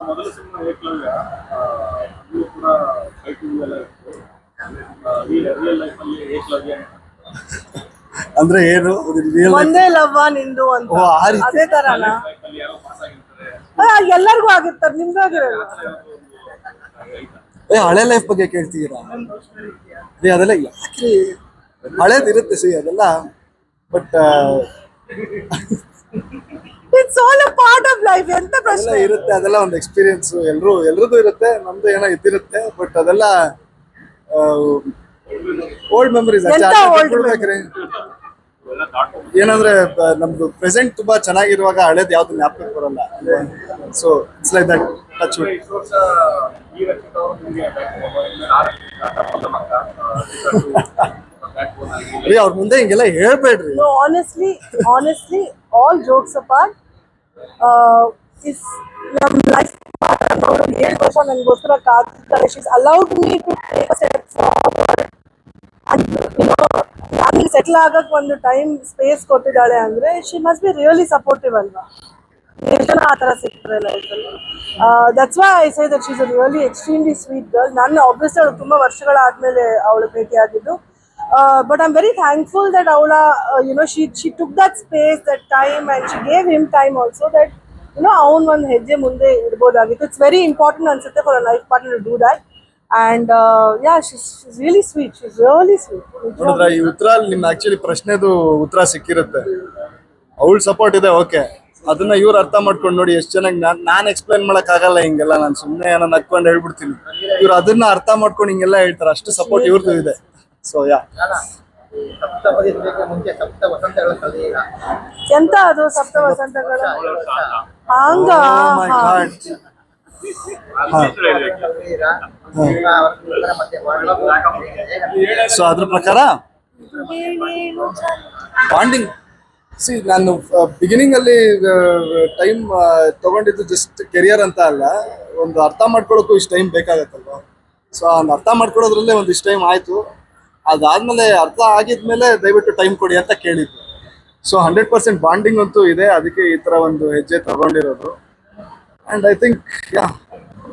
ಮೊದಲ ಸಿನಿಮಾ ಏಕಲವ್ಯ ಆ, ಇದು ಕೂಡ ಫೈಟಿಂಗ್ ಎಲ್ಲ ಇತ್ತು. ರಿಯಲ್ ಲೈಫ್ ಅಲ್ಲಿ ಏಕಲವ್ಯ ಅಂದ್ರೆ ಏನು? ರಿಯಲ್ ಒಂದೇ ಲವ್ವ ನಿಂದು ಅಂತ. ಓ, ಆ ರೀತಿ. ಅದೇ ತರನ? ಲೈಫ್ ಅಲ್ಲಿ ಯಾರೋ ಪಾಸ್ ಆಗಿರ್ತಾರೆ. ಎಲ್ಲರಿಗೂ ಆಗಿರ್ತಾರೆ ನಿಮ್ದು ಆಗಿರಲ್ಲ. ಏ ಹಳೆ ಲೈಫ್ ಬಗ್ಗೆ ಕೇಳ್ತಿದ್ದೀರಾ ಏ ಅದೆಲ್ಲ ಯಾಕೆ ಹಳೇದಿರುತ್ತೆ ಸಿ ಅದೆಲ್ಲ. But it's all a part of life ಎಂತ ಅದೆಲ್ಲ ಪ್ರಶ್ನೆ? ಇರುತ್ತೆ ಅದೆಲ್ಲ ಒಂದು ಎಕ್ಸ್ಪೀರಿಯನ್ಸ್ ಎಲ್ಲರೂ ಎಲ್ರದ್ದು ಇರುತ್ತೆ ನಮ್ದು ಏನೋ ಇದ್ದಿರುತ್ತೆ ಬಟ್ ಅದೆಲ್ಲ ಓಲ್ಡ್ ಮೆಮರೀಸ್ ಎಂತ old ಏನಂದ್ರೆ ಬ- ನಮ್ದು ಪ್ರೆಸೆಂಟ್ ತುಂಬಾ ಚೆನ್ನಾಗಿರುವಾಗ ಹಳೇದ್ ಯಾವ್ದು ಜ್ಞಾಪಕ ಬರಲ್ಲ. So it's like that touch ಅವ್ರ ಮುಂದೆ ಹಿಂಗೆಲ್ಲ ಹೇಳ್ಬೇಡ್ರಿ. Honestly honestly all all jokes apart, if ನಮ್ಮ ಲೈಫ್ ನನಗೋಸ್ಕರ she's allowed me to take forward settle ಆಗಕ್ಕೆ ಒಂದು ಟೈಮ್ ಸ್ಪೇಸ್ ಕೊಟ್ಟಿದ್ದಾಳೆ ಅಂದ್ರೆ she must be really supportive ಅಲ್ವಾ? ಎಷ್ಟು ಜನ ಆ ಥರ ಸಿಗ್ತಾರೆ ಲೈಫಲ್ಲಿ that's why I say that she's really extremely sweet girl ನಾನು ಆಬ್ವಿಯಸ್ಲಿ ಅವಳು ತುಂಬ ವರ್ಷಗಳಾದ್ಮೇಲೆ ಅವಳು ಭೇಟಿಯಾಗಿದ್ದು. But I am very thankful that ಅವಳ you know she she took that space that time and she gave him time also that you know ಅವ್ನು ಒಂದು ಹೆಜ್ಜೆ ಮುಂದೆ ಇಡ್ಬೋದಾಗಿತ್ತು ಇಟ್ಸ್ ವೆರಿ ಇಂಪಾರ್ಟೆಂಟ್ ಅನ್ಸುತ್ತೆ for a life partner do that and yeah she's really sweet she's really sweet ನೋಡಿದ್ರ ಈ ಉತ್ತರ ನಿಮ್ ಆಕ್ಚುಲಿ ಪ್ರಶ್ನೆದು ಉತ್ತರ ಸಿಕ್ಕಿರುತ್ತೆ. ಅವಳ ಸಪೋರ್ಟ್ ಇದೆ ಓಕೆ ಅದನ್ನ ಇವ್ರು ಅರ್ಥ ಮಾಡ್ಕೊಂಡು ನೋಡಿ ಎಷ್ಟು ಚೆನ್ನಾಗಿ ನಾನ್ ನಾನ್ ಎಕ್ಸ್ಪ್ಲೈನ್ ಮಾಡಕ್ ಆಗಲ್ಲ ಹಿಂಗೆಲ್ಲ. ನಾನು ಸುಮ್ಮನೆ ಏನೋ ನಕ್ಕೊಂಡು ಹೇಳ್ಬಿಡ್ತೀನಿ. ಇವ್ರು ಅದನ್ನ ಅರ್ಥ ಮಾಡ್ಕೊಂಡು ಹಿಂಗೆಲ್ಲ ಹೇಳ್ತಾರೆ. ಅಷ್ಟು ಸಪೋರ್ಟ್ ಇವ್ರದ್ದು ಇದೆ. ಸೊ ಯಾ ಎಂತ ಅದು ಸಪ್ತ ವಸಂತಗಳ? ಹಂಗ? ಸೊ ಅದ್ರ ಪ್ರಕಾರ? ಬಾಂಡಿಂಗ್ ಸಿ ನಾನು ಬಿಗಿನಿಂಗ್ ಅಲ್ಲಿ ಟೈಮ್ ತಗೊಂಡಿದ್ದು ಜಸ್ಟ್ ಕೆರಿಯರ್ ಅಂತ ಅಲ್ಲ. ಒಂದು ಅರ್ಥ ಮಾಡ್ಕೊಳ್ಳೋಕ್ಕೂ ಇಷ್ಟು ಟೈಮ್ ಬೇಕಾಗತ್ತಲ್ವಾ? ಸೊ ಅರ್ಥ ಮಾಡ್ಕೊಳ್ಳೋದ್ರಲ್ಲೇ ಒಂದು ಇಷ್ಟು ಟೈಮ್ ಆಯ್ತು. ಅದಾದ್ಮೇಲೆ ಅರ್ಥ ಆಗಿದ್ಮೇಲೆ ದಯವಿಟ್ಟು ಟೈಮ್ ಕೊಡಿ ಅಂತ ಕೇಳಿದ್ದು ಸೊ ಹಂಡ್ರೆಡ್ ಪರ್ಸೆಂಟ್ ಬಾಂಡಿಂಗ್ ಅಂತೂ ಇದೆ. ಅದಕ್ಕೆ ಈ ತರ ಒಂದು ಹೆಜ್ಜೆ ತಗೊಂಡಿರೋದು. And I think yeah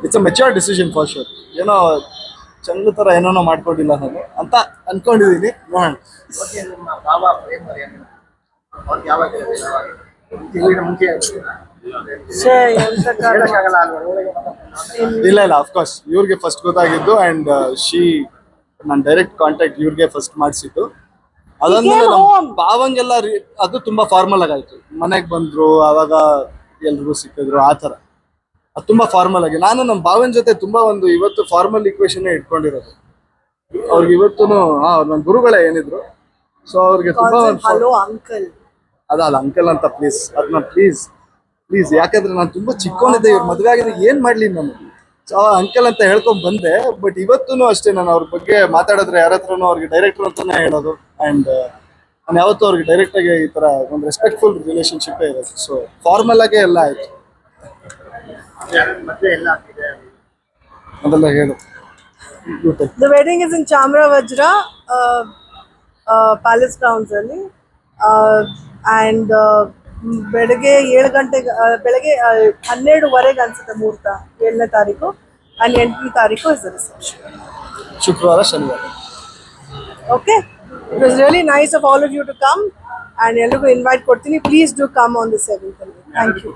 it's a mature decision for sure ಏನೋ ಚಂದ ತರ ಏನೋ ಮಾಡ್ಕೊಂಡಿಲ್ಲ ನಾನು ಅಂತ ಅನ್ಕೊಂಡಿದೀನಿ. ನೋಡೋಣ? ಇಲ್ಲ ಇಲ್ಲ ಅಫ್ಕೋರ್ಸ್ ಇವ್ರಿಗೆ ಫಸ್ಟ್ ಗೊತ್ತಾಗಿದ್ದು ಅಂಡ್ ಶಿ ನಾನು ಡೈರೆಕ್ಟ್ ಕಾಂಟ್ಯಾಕ್ಟ್ ಇವ್ರಿಗೆ ಫಸ್ಟ್ ಮಾಡಿಸಿದ್ದು. ಅದಾದ್ಮೇಲೆ ನಮ್ಮ. ಭಾವಂಗೆಲ್ಲ re- ಅದು ತುಂಬಾ ಫಾರ್ಮಲ್ ಆಗಾಯ್ತು ಮನೆಗೆ ಬಂದ್ರು ಅವಾಗ ಎಲ್ರಿಗೂ ಸಿಕ್ಕಿದ್ರು ಆ ಥರ. ಅದು ತುಂಬಾ ಫಾರ್ಮಲ್ ಆಗಿ. ನಾನು ನಮ್ಮ ಭಾವನ ಜೊತೆ ತುಂಬಾ ಒಂದು ಇವತ್ತು ಫಾರ್ಮಲ್ ಇಕ್ವೇಶನ್ ಇಟ್ಕೊಂಡಿರೋದು. ಅವ್ರಿಗೆ ಇವತ್ತು ಹಾ ನನ್ನ ಗುರುಗಳೇ ಏನಿದ್ರು. ಸೊ ಅವ್ರಿಗೆ ತುಂಬಾ ಒಂದು ಹಲೋ ಅಂಕಲ್ ಅದಲ್ಲ ಅಂಕಲ್ ಅಂತ ಪ್ಲೀಸ್ ಅದನ್ನ ಪ್ಲೀಸ್ ಪ್ಲೀಸ್ ಯಾಕಂದ್ರೆ ನಾನು ತುಂಬಾ ಚಿಕ್ಕವನಿದ್ದೆ ಇವ್ರ ಮದುವೆ ಆಗಿದ್ರೆ ಏನ್ ಮಾಡ್ಲಿ ನಾನು ಸೊ ಅಂಕಲ್ ಅಂತ ಹೇಳ್ಕೊಂಡ್ ಬಂದೆ ಬಟ್ ಇವತ್ತೂ ಅಷ್ಟೇ ನಾನು ಅವ್ರ ಬಗ್ಗೆ ಮಾತಾಡಿದ್ರೆ ಯಾರ ಹತ್ರನೂ ಅವ್ರಿಗೆ ಡೈರೆಕ್ಟರ್ ಅಂತಾನೆ ಹೇಳೋದು. ಅಂಡ್ ನಾನು ಯಾವತ್ತೂ ಅವ್ರಿಗೆ ಡೈರೆಕ್ಟ್ ಆಗಿ ಈ ತರ ಒಂದು ರೆಸ್ಪೆಕ್ಟ್ಫುಲ್ ರಿಲೇಶನ್ಶಿಪ್ ಇರೋದು. ಸೊ ಫಾರ್ಮಲ್ ಆಗೇ ಎಲ್ಲ ಆಯ್ತು. ಅದೆಲ್ಲ ಹೇಳು. ದ ವೆಡಿಂಗ್ ಇಸ್ ಇನ್ ಚಾಮರಾವಜ್ರ uh, uh, ಅಲ್ಲಿ. ಆ್ಯಂಡ್ ಬೆಳಗ್ಗೆ ಏಳು ಗಂಟೆಗೆ ಬೆಳಗ್ಗೆ ಹನ್ನೆರಡುವರೆಗೆ ಅನ್ಸುತ್ತೆ ಮುಹೂರ್ತ. ಏಳನೇ ತಾರೀಕು ಆ್ಯಂಡ್ ಎಂಟನೇ ತಾರೀಕು ಇಸ್ ರಿಸೆಪ್ಷನ್ ಶುಕ್ರವಾರ ಶನಿವಾರ. Okay it was really nice of all of you to come and ಎಲ್ರಿಗೂ ಇನ್ವೈಟ್ ಕೊಡ್ತೀನಿ. Please do come on the seventh ಅಲ್ಲಿ ಥ್ಯಾಂಕ್ ಯು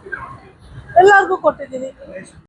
ಎಲ್ಲರಿಗೂ ಕೊಟ್ಟಿದ್ದೀನಿ.